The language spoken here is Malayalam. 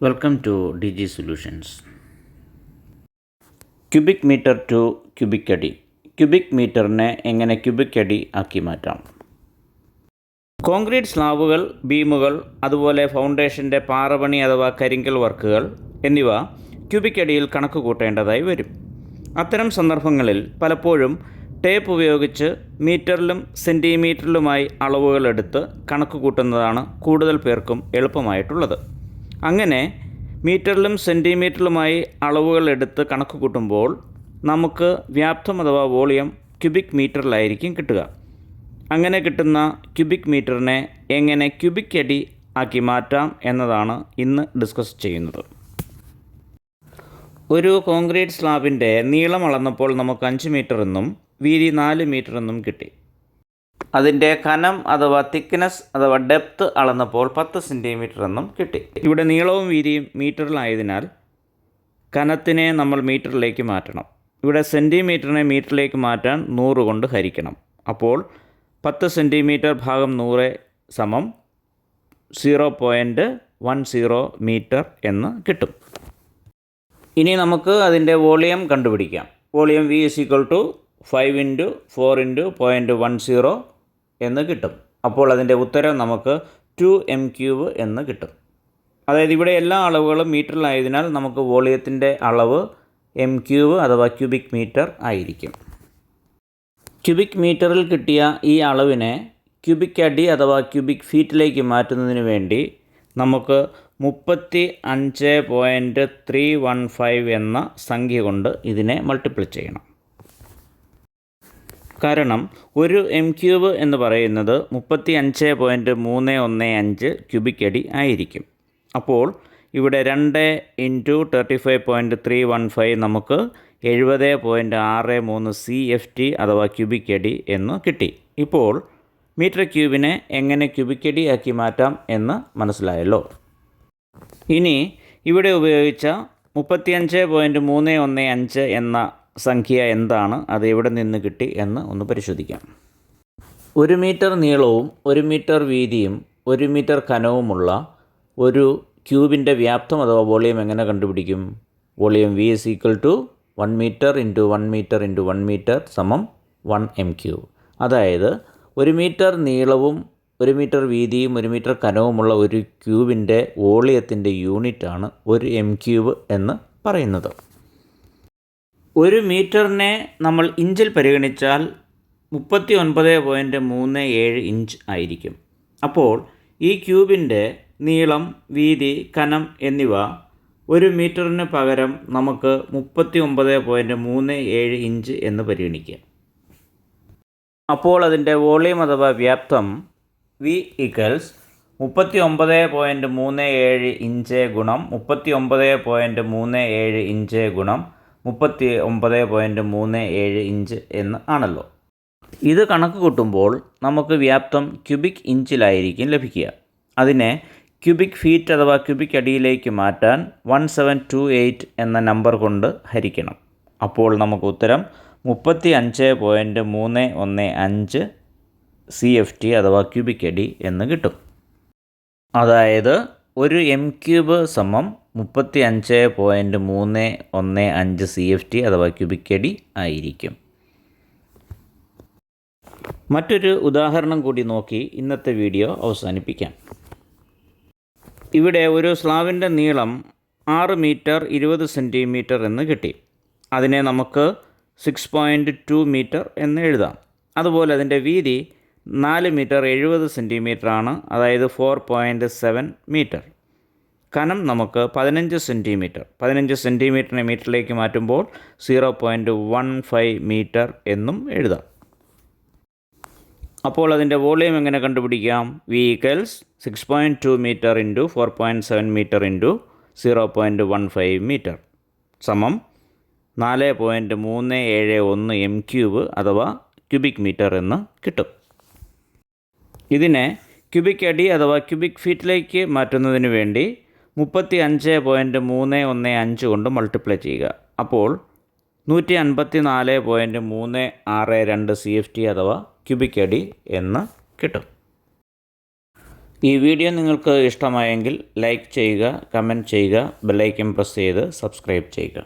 Welcome to D G solutions cubic metre to cubic അടി ക്യൂബിക് മീറ്ററിനെ എങ്ങനെ ക്യൂബിക് അടി ആക്കി മാറ്റാം? കോൺക്രീറ്റ് സ്ലാബുകൾ ബീമുകൾ അതുപോലെ ഫൗണ്ടേഷന്റെ പാറപണി അഥവാ കരിങ്കൽ വർക്കുകൾ എന്നിവ ക്യൂബിക് അടിയിൽ കണക്ക് കൂട്ടേണ്ടതായി വരും. അത്തരം സന്ദർഭങ്ങളിൽ പലപ്പോഴും ടേപ്പ് ഉപയോഗിച്ച് മീറ്ററിലും സെന്റിമീറ്ററിലുമായി അളവുകൾ എടുത്ത് കണക്ക് കൂട്ടുന്നതാണ് കൂടുതൽ പേർക്കും എളുപ്പമായിട്ടുള്ളത്. അങ്ങനെ മീറ്ററിലും സെന്റിമീറ്ററിലുമായി അളവുകൾ എടുത്ത് കണക്ക് കൂട്ടുമ്പോൾ നമുക്ക് വ്യാപ്തം അഥവാ വോളിയം ക്യൂബിക് മീറ്ററിലായിരിക്കും കിട്ടുക. അങ്ങനെ കിട്ടുന്ന ക്യൂബിക് മീറ്ററിനെ എങ്ങനെ ക്യൂബിക് അടി ആക്കി മാറ്റാം എന്നതാണ് ഇന്ന് ഡിസ്കസ് ചെയ്യുന്നത്. ഒരു കോൺക്രീറ്റ് സ്ലാബിന്റെ നീളം അളന്നപ്പോൾ നമുക്ക് അഞ്ച് മീറ്റർ എന്നും വീതി നാല് മീറ്റർ എന്നും കിട്ടി. അതിന്റെ കനം അഥവാ തിക്നെസ് അഥവാ ഡെപ്ത് അളന്നപ്പോൾ പത്ത് സെന്റിമീറ്റർ എന്നും കിട്ടി. ഇവിടെ നീളവും വീതിയും മീറ്ററിലായതിനാൽ കനത്തിനെ നമ്മൾ മീറ്ററിലേക്ക് മാറ്റണം. ഇവിടെ സെന്റിമീറ്ററിനെ മീറ്ററിലേക്ക് മാറ്റാൻ നൂറ് കൊണ്ട് ഹരിക്കണം. അപ്പോൾ പത്ത് സെന്റിമീറ്റർ ഭാഗം നൂറ് സമം zero point one zero metre എന്ന് കിട്ടും. ഇനി നമുക്ക് അതിന്റെ വോളിയം കണ്ടുപിടിക്കാം. Volume V is equal to five into four into point one zero എന്ന് കിട്ടും. അപ്പോൾ അതിന്റെ ഉത്തരം നമുക്ക് ടു എം ക്യൂബ് എന്ന് കിട്ടും. അതായത് ഇവിടെ എല്ലാ അളവുകളും മീറ്ററിലായതിനാൽ നമുക്ക് വോളിയത്തിന്റെ അളവ് എം ക്യൂബ് അഥവാ ക്യൂബിക് മീറ്റർ ആയിരിക്കും. ക്യൂബിക് മീറ്ററിൽ കിട്ടിയ ഈ അളവിനെ ക്യൂബിക് അടി അഥവാ ക്യൂബിക് ഫീറ്റിലേക്ക് മാറ്റുന്നതിന് വേണ്ടി നമുക്ക് മുപ്പത്തി അഞ്ച് പോയിന്റ് ത്രീ വൺ ഫൈവ് എന്ന സംഖ്യ കൊണ്ട് ഇതിനെ മൾട്ടിപ്ലൈ ചെയ്യണം. കാരണം ഒരു എം ക്യൂബ് എന്ന് പറയുന്നത് മുപ്പത്തി അഞ്ച് പോയിന്റ് മൂന്ന് ഒന്ന് അഞ്ച് ക്യൂബിക് അടി ആയിരിക്കും. അപ്പോൾ ഇവിടെ രണ്ട് into thirty five point three one five നമുക്ക് എഴുപത് പോയിന്റ് ആറ് മൂന്ന് സി എഫ് ടി അഥവാ ക്യൂബിക് അടി എന്ന് കിട്ടി. ഇപ്പോൾ മീറ്റർ ക്യൂബിനെ എങ്ങനെ ക്യൂബിക് അടി ആക്കി മാറ്റാം എന്ന് മനസ്സിലായല്ലോ. ഇനി ഇവിടെ ഉപയോഗിച്ച മുപ്പത്തിയഞ്ച് പോയിന്റ് മൂന്ന് ഒന്ന് അഞ്ച് എന്ന സംഖ്യ എന്താണ്? അത് എവിടെ നിന്ന് കിട്ടി എന്ന് ഒന്ന് പരിശോധിക്കാം. ഒരു മീറ്റർ നീളവും ഒരു മീറ്റർ വീതിയും ഒരു മീറ്റർ കനവുമുള്ള ഒരു ക്യൂബിന്റെ വ്യാപ്തം അഥവാ വോളിയം എങ്ങനെ കണ്ടുപിടിക്കും? Volume V is equal to one metre into one metre into one metre സമം വൺ എം ക്യൂബ് അതായത് ഒരു മീറ്റർ നീളവും ഒരു മീറ്റർ വീതിയും ഒരു മീറ്റർ കനവുമുള്ള ഒരു ക്യൂബിന്റെ വോളിയത്തിന്റെ യൂണിറ്റാണ് ഒരു എം ക്യൂബ് എന്ന് പറയുന്നത്. ഒരു മീറ്ററിനെ നമ്മൾ ഇഞ്ചിൽ പരിഗണിച്ചാൽ മുപ്പത്തി ഒൻപത് പോയിന്റ് മൂന്ന് ഏഴ് ഇഞ്ച് ആയിരിക്കും. അപ്പോൾ ഈ ക്യൂബിന്റെ നീളം വീതി കനം എന്നിവ ഒരു മീറ്ററിന് പകരം നമുക്ക് മുപ്പത്തി ഒമ്പത് പോയിന്റ് മൂന്ന് ഏഴ് ഇഞ്ച് എന്ന് പരിഗണിക്കാം. അപ്പോൾ അതിന്റെ വോളിയം അഥവാ വ്യാപ്തം വി ഈക്വൽസ് മുപ്പത്തി ഒമ്പത് പോയിന്റ് മൂന്ന് ഏഴ് ഇഞ്ച് ഗുണം മുപ്പത്തി ഒമ്പത് പോയിന്റ് മൂന്ന് ഏഴ് ഇഞ്ച് ഗുണം മുപ്പത്തി ഒമ്പത് പോയിന്റ് മൂന്ന് ഏഴ് ഇഞ്ച് എന്ന് ആണല്ലോ. ഇത് കണക്ക് കൂട്ടുമ്പോൾ നമുക്ക് വ്യാപ്തം ക്യൂബിക് ഇഞ്ചിലായിരിക്കും ലഭിക്കുക. അതിനെ ക്യൂബിക് ഫീറ്റ് അഥവാ ക്യൂബിക് അടിയിലേക്ക് മാറ്റാൻ വൺ സെവൻ ടു എയ്റ്റ് എന്ന നമ്പർ കൊണ്ട് ഹരിക്കണം. അപ്പോൾ നമുക്ക് ഉത്തരം മുപ്പത്തി അഞ്ച് പോയിന്റ് മൂന്ന് ഒന്ന് അഞ്ച് സി എഫ് ടി അഥവാ ക്യൂബിക് അടി എന്ന് കിട്ടും. അതായത് ഒരു എം ക്യൂബ് സമം മുപ്പത്തി അഞ്ച് പോയിന്റ് മൂന്ന് ഒന്ന് അഞ്ച് സി എഫ് ടി അഥവാ ക്യൂബിക് അടി ആയിരിക്കും. മറ്റൊരു ഉദാഹരണം കൂടി നോക്കി ഇന്നത്തെ വീഡിയോ അവസാനിപ്പിക്കാം. ഇവിടെ ഒരു സ്ലാവിന്റെ നീളം ആറ് മീറ്റർ ഇരുപത് സെന്റിമീറ്റർ എന്ന് കിട്ടി. അതിനെ നമുക്ക് സിക്സ് പോയിന്റ് ടു മീറ്റർ എന്ന് എഴുതാം. അതുപോലെ അതിന്റെ വീതി നാല് മീറ്റർ എഴുപത് സെന്റിമീറ്റർ ആണ് അതായത് ഫോർ പോയിന്റ് സെവൻ മീറ്റർ. കനം നമുക്ക് പതിനഞ്ച് സെന്റിമീറ്റർ പതിനഞ്ച് സെന്റിമീറ്ററിനെ മീറ്ററിലേക്ക് മാറ്റുമ്പോൾ zero point one five metre എന്നും എഴുതാം. അപ്പോൾ അതിന്റെ വോളിയം എങ്ങനെ കണ്ടുപിടിക്കാം? V equals six point two metre into four point seven metre into zero point one five metre സമം നാല് പോയിന്റ് മൂന്ന് ഏഴ് ഒന്ന് എം ക്യൂബ് അഥവാ ക്യൂബിക് മീറ്റർ എന്ന് കിട്ടും. ഇതിനെ ക്യൂബിക് അടി അഥവാ ക്യൂബിക് ഫീറ്റിലേക്ക് മാറ്റുന്നതിന് വേണ്ടി മുപ്പത്തി അഞ്ച് പോയിന്റ് മൂന്ന് ഒന്ന് അഞ്ച് കൊണ്ട് മൾട്ടിപ്ലൈ ചെയ്യുക. അപ്പോൾ നൂറ്റി അൻപത്തി നാല് പോയിന്റ് മൂന്ന് ആറ് രണ്ട് സി എഫ് ടി അഥവാ ക്യൂബിക് അടി എന്ന് കിട്ടും. ഈ വീഡിയോ നിങ്ങൾക്ക് ഇഷ്ടമായെങ്കിൽ ലൈക്ക് ചെയ്യുക കമന്റ് ചെയ്യുക ബെല്ലൈക്കൻ പ്രസ് ചെയ്ത് സബ്സ്ക്രൈബ് ചെയ്യുക.